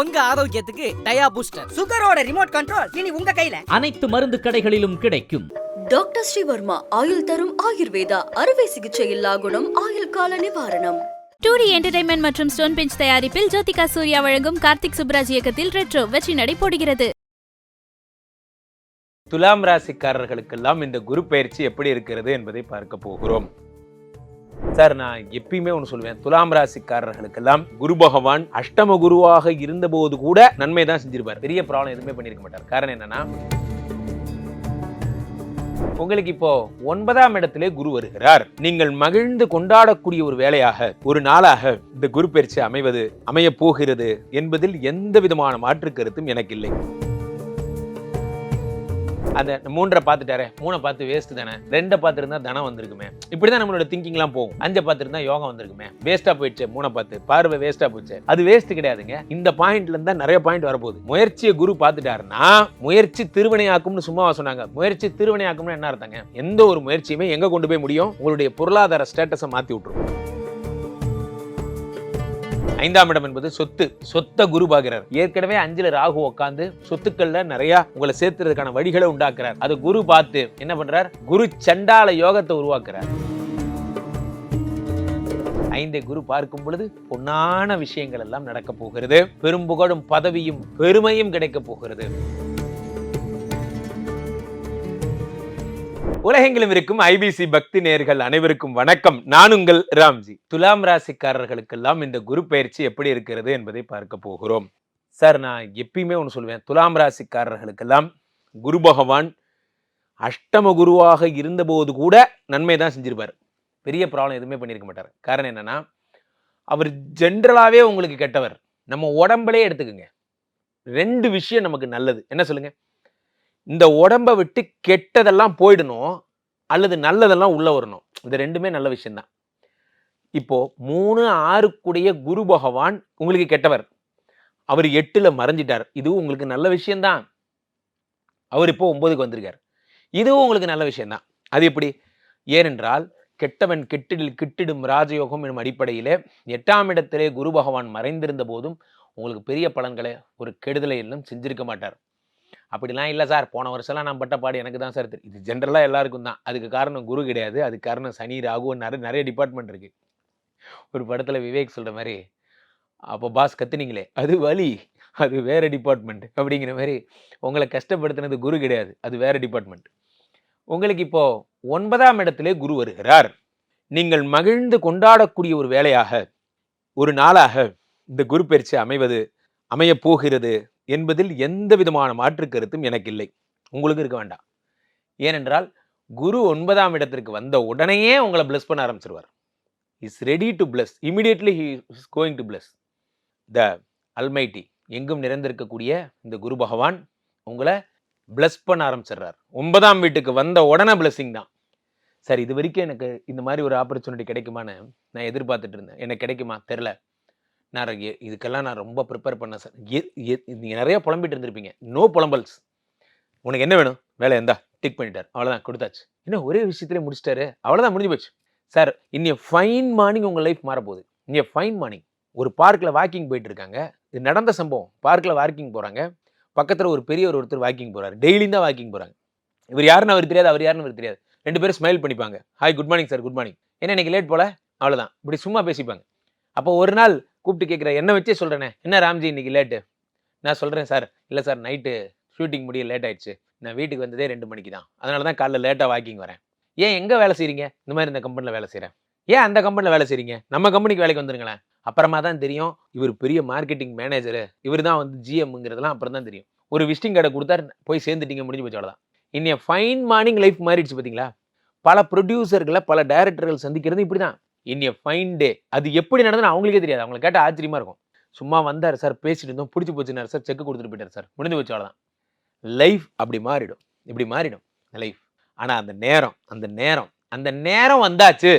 உங்க ஆரோக்கியத்துக்கு டயா பூஸ்டர். சுகரோட ரிமோட் கண்ட்ரோல் இனி உங்க கையில. அனைத்து மருந்து கடைகளிலும் கிடைக்கும். டாக்டர் ஸ்ரீவர்மா ஆயுள் தரும் ஆயுர்வேதா அறுவை சிகிச்சை இல்லா குணம் ஆயுள் கால நிவாரணம். டூரி என்டர்டைன்மெண்ட் மற்றும் ஸ்டோன் பெஞ்ச் தயாரிப்பில் ஜோதிகா சூர்யா வழங்கும் கார்த்திக் சுப்ராஜ் இயக்கத்தில் ரெட்ரோ வெற்றி நடை போடுகிறது. துலாம் ராசிக்காரர்களுக்கெல்லாம் இந்த குரு பயிற்சி எப்படி இருக்கிறது என்பதை பார்க்க போகிறோம். சார் நான் எப்பயுமே ஒன்று சொல்லுவேன். துலாம் ராசிக்காரர்களுக்கெல்லாம் குரு பகவான் அஷ்டம குருவாக இருந்தபோது கூட நன்மை தான் செஞ்சிருப்பார். பெரிய ப்ராப்ளம் எதுவுமே பண்ணியிருக்க மாட்டார். காரணம் என்னன்னா உங்களுக்கு இப்போ ஒன்பதாம் இடத்திலே குரு வருகிறார். நீங்கள் மகிழ்ந்து கொண்டாடக்கூடிய ஒரு வேலையாக ஒரு நாளாக இந்த குரு பயிற்சி அமைவது அமைய போகிறது என்பதில் எந்த விதமான மாற்று கருத்தும் எனக்கு இல்லை. அந்த மூன்றை பார்த்துட்டாரே மூணை பார்த்து வேஸ்ட் தானே? ரெண்டை பார்த்துருந்தா தனம் வந்திருக்குமே. இப்படிதான் நம்மளோட திங்கிங்லாம் போகும். அஞ்சை பார்த்துருந்தா யோகம் வந்திருக்குமே. வேஸ்ட்டாக போயிடுச்சு மூணை பார்த்து. பார்வை வேஸ்ட்டாக போச்சு. அது வேஸ்ட் கிடையாதுங்க. இந்த பாயிண்ட்ல இருந்தா நிறைய பாயிண்ட் வரப்போகுது. முயற்சியை குரு பார்த்துட்டாருன்னா முயற்சி திருவினையாக்கும்னு சும்மாவா சொன்னாங்க. முயற்சி திருவினையாக்கும்னு என்ன அர்த்தங்க? எந்த ஒரு முயற்சியுமே எங்கே கொண்டு போய் முடியும்? உங்களுடைய பொருளாதார ஸ்டேட்டஸை மாற்றி விட்டுரும். ஐந்தாம் இடம் என்பது சொத்து சொத்த குரு ஏற்கனவே அஞ்சுல ராகு உட்காந்து சொத்துக்கள்ல நிறைய உங்களை சேர்த்துறதுக்கான வழிகளை உண்டாக்குறார். அது குரு பார்த்து என்ன பண்றார்? குரு சண்டால யோகத்தை உருவாக்குறார். ஐந்தை குரு பார்க்கும் பொழுது பொன்னான விஷயங்கள் எல்லாம் நடக்க போகிறது. பெரும்புகழும் பதவியும் பெருமையும் கிடைக்க போகிறது. உலகெங்கிலும் இருக்கும் ஐபிசி பக்தி நேர்கள் அனைவருக்கும் வணக்கம். நான் உங்கள் ராம்ஜி. துலாம் ராசிக்காரர்களுக்கெல்லாம் இந்த குரு பயிற்சி எப்படி இருக்கிறது என்பதை பார்க்க போகிறோம். சார் நான் எப்பயுமே ஒன்று சொல்லுவேன். துலாம் ராசிக்காரர்களுக்கெல்லாம் குரு பகவான் அஷ்டம குருவாக இருந்தபோது கூட நன்மை தான் செஞ்சிருப்பார். பெரிய ப்ராப்ளம் எதுவுமே பண்ணியிருக்க மாட்டார். காரணம் என்னன்னா அவர் ஜென்ரலாகவே உங்களுக்கு கெட்டவர். நம்ம உடம்புலே எடுத்துக்கோங்க. ரெண்டு விஷயம் நமக்கு நல்லது. என்ன சொல்லுங்கள் இந்த உடம்பை விட்டு கெட்டதெல்லாம் போயிடணும் அல்லது நல்லதெல்லாம் உள்ளே வரணும். இது ரெண்டுமே நல்ல விஷயந்தான் இப்போது மூணு ஆறுக்குடைய குரு பகவான் உங்களுக்கு கெட்டவர். அவர் எட்டில் மறைஞ்சிட்டார். இதுவும் உங்களுக்கு நல்ல விஷயந்தான் அவர் இப்போ ஒம்போதுக்கு வந்திருக்கார். இதுவும் உங்களுக்கு நல்ல விஷயந்தான் அது எப்படி? ஏனென்றால் கெட்டவன் கெட்டிடில் கிட்டிடும் ராஜயோகம் எனும் அடிப்படையிலே எட்டாம் இடத்திலே குரு பகவான் மறைந்திருந்த போதும் உங்களுக்கு பெரிய பலன்களை ஒரு கெடுதலை எல்லாம் செஞ்சிருக்க மாட்டார். அப்படிலாம் இல்லை சார். போன வருஷம்லாம் நான் பட்ட பாடு எனக்கு தான் சார் தெரியும் இது ஜென்ரலாக எல்லாருக்கும் தான். அதுக்கு காரணம் குரு கிடையாது. அதுக்கு காரணம் சனி ராகு நிறைய நிறைய டிபார்ட்மெண்ட் இருக்குது ஒரு படத்தில் விவேக் சொல்கிற மாதிரி அப்போ பாஸ் கத்துனீங்களே? அது வலி. அது வேறு டிபார்ட்மெண்ட் அப்படிங்கிற மாதிரி உங்களை கஷ்டப்படுத்தினது குரு கிடையாது. அது வேறு டிபார்ட்மெண்ட் உங்களுக்கு இப்போ ஒன்பதாம் இடத்திலே குரு வருகிறார். நீங்கள் மகிழ்ந்து கொண்டாடக்கூடிய ஒரு வேலையாக ஒரு நாளாக இந்த குரு பயிற்சி அமைவது அமையப் போகிறது. என்பதில் எந்த விதமான மாற்று கருத்தும் எனக்கு இல்லை உங்களுக்கு இருக்க வேண்டாம். ஏனென்றால் குரு ஒன்பதாம் இடத்திற்கு வந்த உடனேயே உங்களை பிளஸ் பண்ண ஆரம்பிச்சிருவார். Is ready to bless immediately he is going to bless the almighty எங்கும் நிறைந்திருக்கக்கூடிய இந்த குரு பகவான் உங்களை பிளஸ் பண்ண ஆரம்பிச்சிடுறார். ஒன்பதாம் வீட்டுக்கு வந்த உடனே பிளஸ்ஸிங் தான். சரி இது வரைக்கும் எனக்கு இந்த மாதிரி ஒரு ஆப்பர்ச்சுனிட்டி கிடைக்குமான்னு நான் எதிர்பார்த்துட்டு இருந்தேன். எனக்கு கிடைக்குமா? தெரில நான் இதுக்கெல்லாம் நான் ரொம்ப ப்ரிப்பேர் பண்ணேன் சார் நீங்கள் நிறைய புலம்பிட்டு இருந்திருப்பீங்க. நோ புலம்பல்ஸ். உனக்கு என்ன வேணும்? வேலை எந்தா டிக் பண்ணிட்டார். அவ்வளோதான் கொடுத்தாச்சு. இன்னும் ஒரே விஷயத்திலே முடிச்சிட்டாரு? அவ்வளோதான் முடிஞ்சு போச்சு. சார் இன்னைய ஃபைன் மார்னிங் உங்கள் லைஃப் மாறப்போகுது. இன்னைய ஃபைன் மார்னிங் ஒரு பார்க்கில் வாக்கிங் போயிட்டு இருக்காங்க இது நடந்த சம்பவம். பார்க்கில் வாக்கிங் போகிறாங்க பக்கத்தில் ஒரு பெரியவர் ஒருத்தர் வாக்கிங் போகிறார் டெய்லியும் தான் வாக்கிங் போகிறாங்க இவர் யாருன்னு அவர் தெரியாது அவர் யாருன்னு அவர் தெரியாது. ரெண்டு பேரும் ஸ்மைல் பண்ணிப்பாங்க. Hi good morning sir good morning என்ன இன்னைக்கு லேட் போல? அவ்வளோதான் இப்படி சும்மா பேசிப்பாங்க. அப்போ ஒரு நாள் கூப்பிட்டு கேட்குறேன் என்ன வச்சே சொல்கிறேனே என்ன ராம்ஜி இன்னைக்கு லேட்டு நான் சொல்கிறேன் சார். இல்லை சார் நைட்டு ஷூட்டிங் முடிய லேட் ஆயிடுச்சு. நான் வீட்டுக்கு வந்ததே ரெண்டு மணிக்கு தான். அதனால தான் காலைல லேட்டாக வாக்கிங் வரேன். ஏன் எங்கே வேலை செய்கிறீங்க இந்த மாதிரி இந்த கம்பெனியில் வேலை செய்கிறேன் ஏன் அந்த கம்பெனியில் வேலை செய்கிறீங்க நம்ம கம்பெனிக்கு வேலைக்கு வந்துருங்களேன். அப்புறமா தான் தெரியும் இவர் பெரிய மார்க்கெட்டிங் மேனேஜரு இவர் தான் வந்து ஜிஎம்ங்கிறதுலாம் அப்புறம் தான் தெரியும். ஒரு விசிட்டிங் கார்டை கொடுத்தா போய் சேர்ந்துட்டீங்க முடிஞ்சு போச்சு அவ்வளோதான் இன்னைய ஃபைன் மார்னிங் லைஃப் மாறிடுச்சு பார்த்தீங்களா பல ப்ரொடியூசர்களை பல டைரக்டர்கள் சந்திக்கிறது இப்படி தான் இன் எ ஃபைன் டே அது எப்படி நடந்ததுன்னு அவங்களுக்கே தெரியாது. அவங்களை கேட்டால் ஆச்சரியமாக இருக்கும். சும்மா வந்தார் சார் பேசிட்டு இருந்தோம். பிடிச்சி போச்சுனார் சார் செக் கொடுத்துட்டு போயிட்டார் சார். முடிஞ்சு போச்சு அவ்வளோதான் லைஃப் அப்படி மாறிடும். இப்படி மாறிடும். லைஃப் ஆனால் அந்த நேரம் அந்த நேரம் அந்த நேரம் வந்தாச்சு.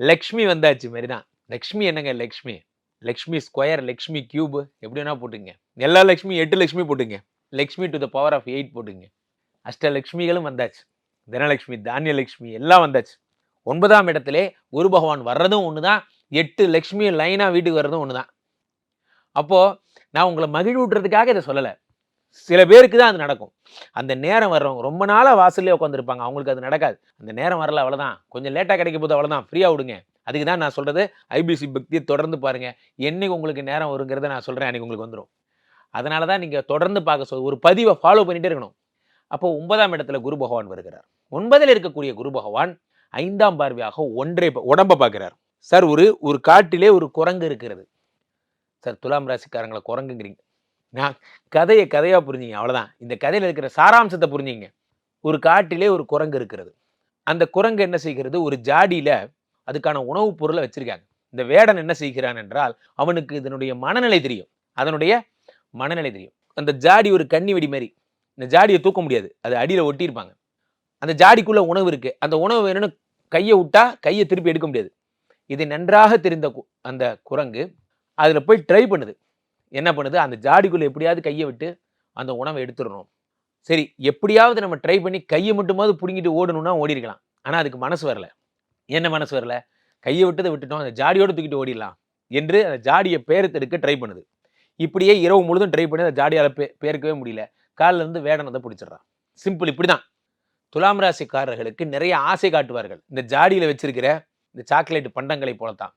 லக்ஷ்மி வந்தாச்சு மாதிரி தான் லக்ஷ்மி என்னங்க லக்ஷ்மி? லக்ஷ்மி ஸ்கொயர் லக்ஷ்மி கியூப் எப்படி வேணா போட்டுங்க எல்லா லக்ஷ்மி எட்டு லக்ஷ்மி போட்டுங்க Lakshmi to the power of eight போட்டுங்க அஷ்டலக்ஷ்மிகளும் வந்தாச்சு. தனலக்ஷ்மி தானியலக்ஷ்மி எல்லாம் வந்தாச்சு. ஒன்பதாம் இடத்திலே குரு பகவான் வர்றதும் ஒன்று தான் எட்டு லக்ஷ்மி லைனாக வீட்டுக்கு வர்றதும் ஒன்று தான் அப்போது நான் உங்களை மகிழ்வூட்டுறதுக்காக இதை சொல்லலை. சில பேருக்கு தான் அது நடக்கும். அந்த நேரம் வர்றவங்க ரொம்ப நாளாக வாசல்லே உட்காந்துருப்பாங்க அவங்களுக்கு அது நடக்காது. அந்த நேரம் வரல அவ்வளோதான் கொஞ்சம் லேட்டாக கிடைக்க போது அவ்வளோதான் ஃப்ரீயாக விடுங்க. அதுக்கு தான் நான் சொல்கிறது ஐபிசி பக்தியை தொடர்ந்து பாருங்கள் என்னைக்கு உங்களுக்கு நேரம் வருங்கிறத நான் சொல்கிறேன் அன்றைக்கி உங்களுக்கு வந்துடும் அதனால தான் நீங்கள் தொடர்ந்து பார்க்க சொல் ஒரு பதிவை ஃபாலோ பண்ணிகிட்டே இருக்கணும். அப்போ ஒன்பதாம் இடத்துல குரு பகவான் வருகிறார். ஒன்பதில் இருக்கக்கூடிய குரு பகவான் ஐந்தாம் பார்வையாக ஒன்றை உடம்பை பார்க்குறார். சார் ஒரு ஒரு காட்டிலே ஒரு குரங்கு இருக்கிறது. சார் துலாம் ராசிக்காரங்களை குரங்குங்கிறீங்க. நான் கதையை கதையாக புரிஞ்சிங்க அவ்வளோதான் இந்த கதையில் இருக்கிற சாராம்சத்தை புரிஞ்சிங்க ஒரு காட்டிலே ஒரு குரங்கு இருக்கிறது. அந்த குரங்கு என்ன செய்கிறது? ஒரு ஜாடியில் அதுக்கான உணவுப் பொருளை வச்சிருக்காங்க. இந்த வேடன் என்ன செய்கிறான் என்றால் அவனுக்கு இதனுடைய மனநிலை தெரியும். அதனுடைய மனநிலை தெரியும். அந்த ஜாடி ஒரு கன்னி வெடி மாதிரி இந்த ஜாடியை தூக்க முடியாது. அது அடியில் ஒட்டியிருப்பாங்க. அந்த ஜாடிக்குள்ளே உணவு இருக்குது அந்த உணவு வேணும்னு கையை விட்டா கையை திருப்பி எடுக்க முடியாது. இது நன்றாக தெரிந்த கு- அந்த குரங்கு அதில் போய் ட்ரை பண்ணுது. என்ன பண்ணுது? அந்த ஜாடிக்குள்ளே எப்படியாவது கையை விட்டு அந்த உணவை எடுத்துடணும். சரி எப்படியாவது நம்ம ட்ரை பண்ணி கையை மட்டுமாவது பிடுங்கிட்டு ஓடணும்னா ஓடி இருக்கலாம் ஆனால் அதுக்கு மனசு வரல. என்ன மனசு வரல? கையை விட்டதை விட்டுட்டோம் அந்த ஜாடியோட தூக்கிட்டு ஓடிடலாம் என்று அந்த ஜாடியை பேரத்தெடுக்க ட்ரை பண்ணுது. இப்படியே இரவு முழுதும் ட்ரை பண்ணி அந்த ஜாடியால் பே பேர்க்கவே முடியல. காலில் இருந்து வேடனதை பிடிச்சிடுறான். சிம்பிள் இப்படி தான் துலாம் ராசிக்காரர்களுக்கு நிறைய ஆசை காட்டுவார்கள். இந்த ஜாடியில் வச்சிருக்கிற இந்த சாக்லேட் பண்டங்களை போலத்தான்.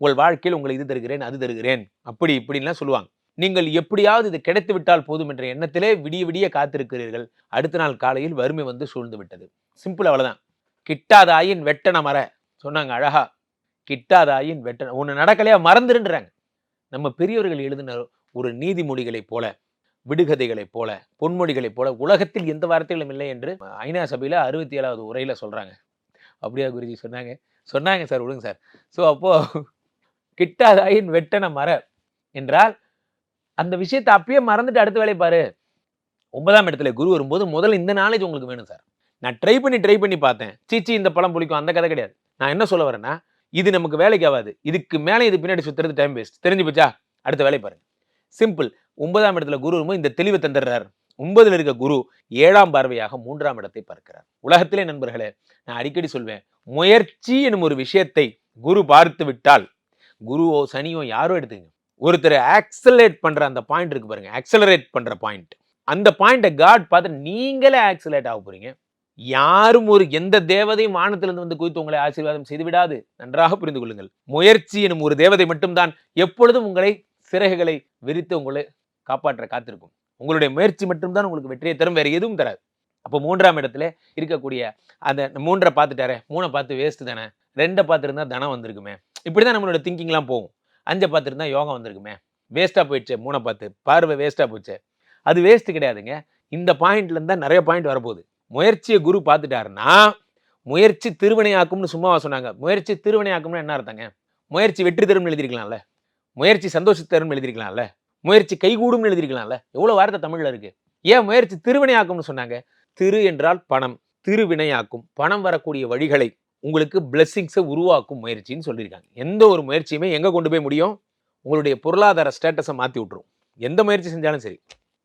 உங்கள் வாழ்க்கையில் உங்களை இது தருகிறேன் அது தருகிறேன் அப்படி இப்படின்லாம் சொல்லுவாங்க. நீங்கள் எப்படியாவது இது கிடைத்து விட்டால் போதும் என்ற எண்ணத்திலே விடிய விடிய காத்திருக்கிறீர்கள். அடுத்த நாள் காலையில் வறுமை வந்து சூழ்ந்து விட்டது. சிம்பிள் அவ்வளோதான் கிட்டாதாயின் வெட்டன மர சொன்னாங்க அழகா. கிட்டாதாயின் வெட்டன ஒன்று நடக்கலையா? மறந்துருன்றாங்க. நம்ம பெரியவர்கள் எழுதின ஒரு நீதிமொழிகளைப் போல விடுகதைகளைப் போல பொன்மொழிகளைப் போல உலகத்தில் எந்த வார்த்தைகளும் இல்லை என்று ஐநா சபையில் அறுபத்தி ஏழாவது உரையில் சொல்கிறாங்க அப்படியா குருஜி? சொன்னாங்க. சொன்னாங்க சார் விடுங்க சார். ஸோ அப்போ கிட்டாதாயின் வெட்டன மர என்றால் அந்த விஷயத்தை அப்பயே மறந்துட்டு அடுத்த வேலையை பாரு. ஒன்பதாம் இடத்துல குரு வரும்போது முதல்ல இந்த நாலேஜ் உங்களுக்கு வேணும் சார். நான் ட்ரை பண்ணி ட்ரை பண்ணி பார்த்தேன். சீச்சி இந்த பழம் பிடிக்கும் அந்த கதை கிடையாது. நான் என்ன சொல்ல வரேன்னா இது நமக்கு வேலைக்கு ஆகாது. இதுக்கு மேலே இது பின்னாடி சுற்றுறது டைம் வேஸ்ட் தெரிஞ்சு போச்சா? அடுத்த வேலையை பாருங்க. சிம்பிள் ஒன்பதாம் இடத்துல குரு வரும்போது இந்த தெளிவை தந்துடுறார். ஒன்பதுல இருக்க குரு ஏழாம் பார்வையாக மூன்றாம் இடத்தை பார்க்கிறார். உலகத்திலே நண்பர்களே நான் அடிக்கடி சொல்வேன் முயற்சி எனும் ஒரு விஷயத்தை குரு பார்த்து விட்டால் குருவோ சனியோ யாரோ எடுத்துங்க ஒருத்தர் ஆக்சலரேட் பண்ற அந்த பாயிண்ட் இருக்கு பாருங்க ஆக்சலரேட் பண்ற பாயிண்ட் அந்த பாயிண்ட்டை காட் பார்த்து நீங்களே ஆக்சலேட் ஆக போறீங்க. யாரும் ஒரு எந்த தேவதையும் வானத்திலிருந்து வந்து குவித்து உங்களை ஆசீர்வாதம் செய்து விடாது. நன்றாக புரிந்து கொள்ளுங்கள். முயற்சி எனும் ஒரு தேவதை மட்டும்தான் எப்பொழுதும் உங்களை சிறகுகளை விரித்து உங்களை காப்பாற்ற காத்திருக்கும். உங்களுடைய முயற்சி மட்டும்தான் உங்களுக்கு வெற்றியை தரும் வேறு எதுவும் தராது. அப்போ மூன்றாம் இடத்துல இருக்கக்கூடிய அந்த மூன்றை பார்த்துட்டாரே மூணை பார்த்து வேஸ்ட்டு தானே ரெண்டை பார்த்துருந்தா தனம் வந்திருக்குமே. இப்படி தான் நம்மளோட திங்கிங்லாம் போகும். அஞ்சை பார்த்துருந்தா யோகம் வந்திருக்குமே. வேஸ்ட்டாக போயிடுச்சு மூணை பார்த்து. பார்வை வேஸ்ட்டாக போச்சு. அது வேஸ்ட்டு கிடையாதுங்க. இந்த பாயிண்ட்லேருந்து தான் நிறைய பாயிண்ட் வரப்போகுது. முயற்சியை குரு பார்த்துட்டாருன்னா முயற்சி திருவினையாக்கும்னு சும்மாவா சொன்னாங்க. முயற்சி திருவினையாக்கும்னு என்ன அர்த்தங்க? முயற்சி வெற்றி தரும்னு எழுதிருக்கலாம்ல முயற்சி சந்தோஷத்தை தரும்னு எழுதிருக்கலாம்ல முயற்சி கைகூடும்னு எழுதிருக்கலாம்ல எவ்வளவு வார்த்தை தமிழ்ல இருக்கு. ஏன் முயற்சி திருவினையாக்கும்னு சொன்னாங்க? திரு என்றால் பணம். திருவினையாக்கும். பணம் வரக்கூடிய வழிகளை உங்களுக்கு பிளெஸ்ஸிங்ஸை உருவாக்கும் முயற்சின்னு சொல்லியிருக்காங்க. எந்த ஒரு முயற்சியுமே எங்கே கொண்டு போய் முடியும்? உங்களுடைய பொருளாதார ஸ்டேட்டஸை மாற்றி விட்டுரும். எந்த முயற்சி செஞ்சாலும் சரி.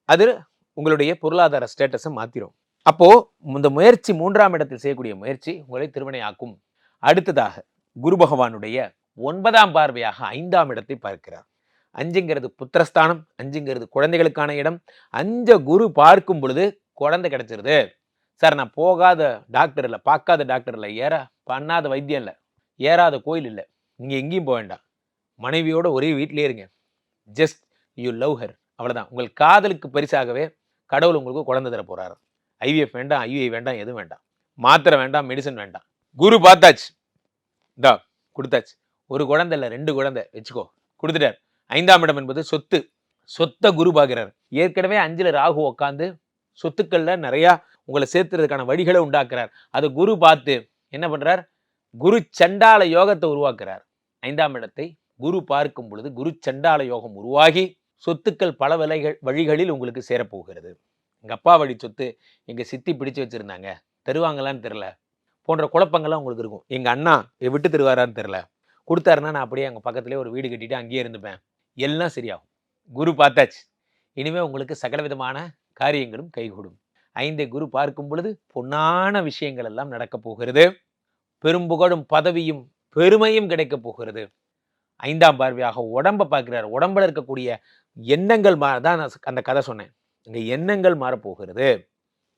அது உங்களுடைய பொருளாதார ஸ்டேட்டஸை மாற்றிடும் அப்போது இந்த முயற்சி மூன்றாம் இடத்தில் செய்யக்கூடிய முயற்சி உங்களை திருவினையாக்கும். அடுத்ததாக குரு பகவானுடைய ஒன்பதாம் பார்வையாக ஐந்தாம் இடத்தை பார்க்கிறார். அஞ்சுங்கிறது புத்திரஸ்தானம் அஞ்சுங்கிறது குழந்தைகளுக்கான இடம். அஞ்ச குரு பார்க்கும் பொழுது குழந்தை கிடச்சிருது. சார் நான் போகாத டாக்டர் இல்லை பார்க்காத டாக்டர் இல்லை ஏற பண்ணாத வைத்தியம் இல்லை ஏறாத கோயில் இல்லை நீங்கள் எங்கேயும் போக வேண்டாம். மனைவியோட ஒரே வீட்டிலே இருங்க. ஜஸ்ட் யூ லவ் ஹர் அவ்வளோதான் உங்கள் காதலுக்கு பரிசாகவே கடவுள் உங்களுக்கு குழந்தை தர போகிறாரு ஐவிஎஃப் வேண்டாம் ஐவிஐ வேண்டாம் எதுவும் வேண்டாம். மாத்திரை வேண்டாம் மெடிசன் வேண்டாம். குரு பார்த்தாச்சு. இந்தா கொடுத்தாச்சு. ஒரு குழந்தை இல்லை ரெண்டு குழந்தை வச்சுக்கோ. கொடுத்துட்டார். ஐந்தாம் இடம் என்பது சொத்து. சொத்தை குரு பார்க்கிறார். ஏற்கனவே அஞ்சில் ராகு உட்காந்து சொத்துக்களில் நிறையா உங்களை சேர்த்துறதுக்கான வழிகளை உண்டாக்குறார். அதை குரு பார்த்து என்ன பண்ணுறார் குரு சண்டால யோகத்தை உருவாக்குறார். ஐந்தாம் இடத்தை குரு பார்க்கும் பொழுது குரு சண்டால யோகம் உருவாகி சொத்துக்கள் பல விலைகள் வழிகளில் உங்களுக்கு சேரப்போகிறது. எங்கள் அப்பா வழி சொத்து எங்கள் சித்தி பிடிச்சு வச்சுருந்தாங்க. தருவாங்களான்னு தெரில போன்ற குழப்பங்கள்லாம் உங்களுக்கு இருக்கும். எங்கள் அண்ணா விட்டு தருவாரான்னு தெரில கொடுத்தாருன்னா நான் அப்படியே அங்கே பக்கத்துலேயே ஒரு வீடு கட்டிட்டு அங்கேயே இருந்துப்பேன். எல்லாம் சரியாகும். குரு பார்த்தாச்சு. இனிமேல் உங்களுக்கு சகல விதமான காரியங்களும் கைகூடும். ஐந்தை குரு பார்க்கும் பொழுது பொன்னான விஷயங்கள் எல்லாம் நடக்கப் போகிறது. பெரும்புகழும் பதவியும் பெருமையும் கிடைக்கப் போகிறது. ஐந்தாம் பார்வையாக உடம்பை பார்க்கிறார். உடம்புல இருக்கக்கூடிய எண்ணங்கள் மா தான் நான் அந்த கதை சொன்னேன். இங்கே எண்ணங்கள் மாறப்போகிறது.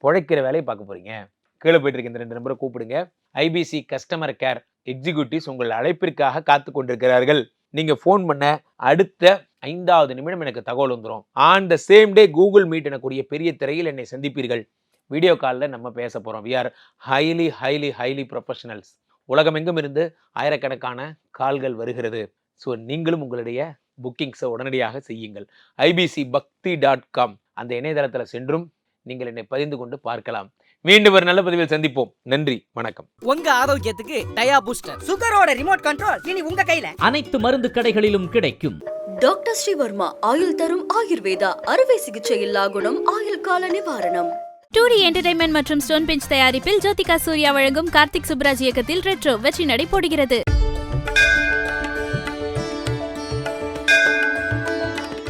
பிழைக்கிற வேலையை பார்க்க போகிறீங்க கீழே போயிட்டு இருக்க இந்த ரெண்டு நம்பரை கூப்பிடுங்க. ஐபிசி கஸ்டமர் கேர் எக்ஸிக்யூட்டிவ்ஸ் உங்கள் அழைப்பிற்காக காத்து கொண்டிருக்கிறார்கள். நீங்கள் ஃபோன் பண்ண அடுத்த ஐந்தாவது நிமிடம் எனக்கு தகவல் வந்துடும் on the same day Google Meet எனக்கூடிய பெரிய திரையில் என்னை சந்திப்பீர்கள். வீடியோ காலில் நம்ம பேச போகிறோம் we are highly highly highly professionals உலகமெங்கும் இருந்து ஆயிரக்கணக்கான கால்கள் வருகிறது. ஸோ நீங்களும் உங்களுடைய புக்கிங்ஸை உடனடியாக செய்யுங்கள். ஐபிசி பக்தி டாட் காம் அந்த இணையதளத்தில் சென்றும் நீங்கள் என்னை பதிந்து கொண்டு பார்க்கலாம். மீண்டும் ஒரு நல்ல பதிவில் சந்திப்போம். நன்றி வணக்கம். உங்க ஆரோக்கியத்துக்கு டயா பூஸ்டர். சுகரோட ரிமோட் கண்ட்ரோல் இனி உங்க கையில. அனைத்து மருந்து கடைகளிலும் கிடைக்கும். டாக்டர் ஸ்ரீவர்மா ஆயுள் தரும் ஆயுர்வேதா அறுவை சிகிச்சை இல்லா குணம் ஆயுள் கால நிவாரணம். டூ டி என்டர்டைன்மெண்ட் மற்றும் ஸ்டோன் பெஞ்ச் தயாரிப்பில் ஜோதிகா சூர்யா வழங்கும் கார்த்திக் சுப்ராஜ் இயக்கத்தில் ரெட்ரோ வெற்றி நடை போடுகிறது.